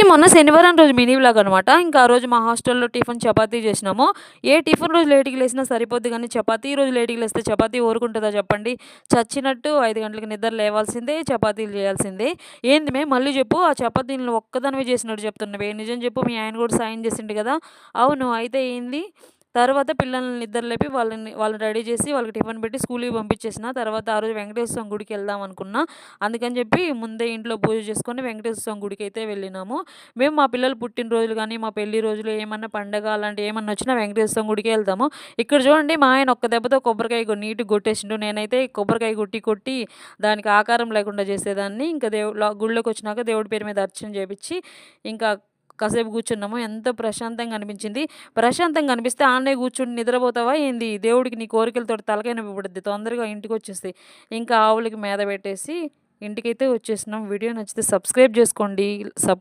ఇది మొన్న శనివారం రోజు మినీ బ్లాగ్ అనమాట ఇంకా ఆ రోజు మా హాస్టల్లో టిఫిన్ చపాతీ చేసినాము. ఏ టిఫిన్ రోజు లేట్కి లేసినా సరిపోద్ది కానీ చపాతీ రోజు లేట్కి లేస్తే చపాతీ ఊరుకుంటుందా చెప్పండి. చచ్చినట్టు ఐదు గంటలకు నిద్ర లేవాల్సిందే చపాతీలు చేయాల్సిందే. ఏంది మే మళ్ళీ చెప్పు ఆ చపాతీని ఒక్కదానివే చేసినట్టు చెప్తున్నావే. నిజం చెప్పు మీ ఆయన కూడా సాయం చేసిండు కదా. అవును అయితే ఏంది? తర్వాత పిల్లల్ని నిద్ర లేపి వాళ్ళని వాళ్ళని రెడీ చేసి వాళ్ళకి టిఫిన్ పెట్టి స్కూల్కి పంపించేసిన. తర్వాత ఆ రోజు వెంకటేశ్వర స్వామి గుడికి వెళ్దాం అనుకున్నా. అందుకని చెప్పి ముందే ఇంట్లో పూజ చేసుకొని వెంకటేశ్వర స్వామి గుడికి అయితే వెళ్ళినాము. మేము మా పిల్లలు పుట్టినరోజులు కానీ మా పెళ్ళి రోజులు ఏమన్నా పండగ అలాంటి ఏమన్నా వచ్చినా వెంకటేశ్వర స్వామి గుడికి వెళ్తాము ఇక్కడ చూడండి మా ఆయన ఒక్క దెబ్బతో కొబ్బరికాయ నీటి నీట్గా కొట్టేసిండు. నేనైతే కొబ్బరికాయ కొట్టి కొట్టి దానికి ఆకారం లేకుండా చేసేదాన్ని. ఇంకా దేవుడు గుళ్ళోకి వచ్చినాక దేవుడి పేరు మీద అర్చన చేపించి ఇంకా కాసేపు కూర్చున్నాము. ఎంతో ప్రశాంతంగా అనిపించింది. ప్రశాంతంగా అనిపిస్తే ఆన్నే కూర్చుని నిద్రపోతావా ఏంది? దేవుడికి నీ కోరికలతో తలకై నొప్పిపడుద్ది తొందరగా ఇంటికి వచ్చేస్తాయి ఇంకా ఆవులకి మీద పెట్టేసి ఇంటికైతే వచ్చేసినాం వీడియో నచ్చితే సబ్స్క్రైబ్ చేసుకోండి. సపోర్ట్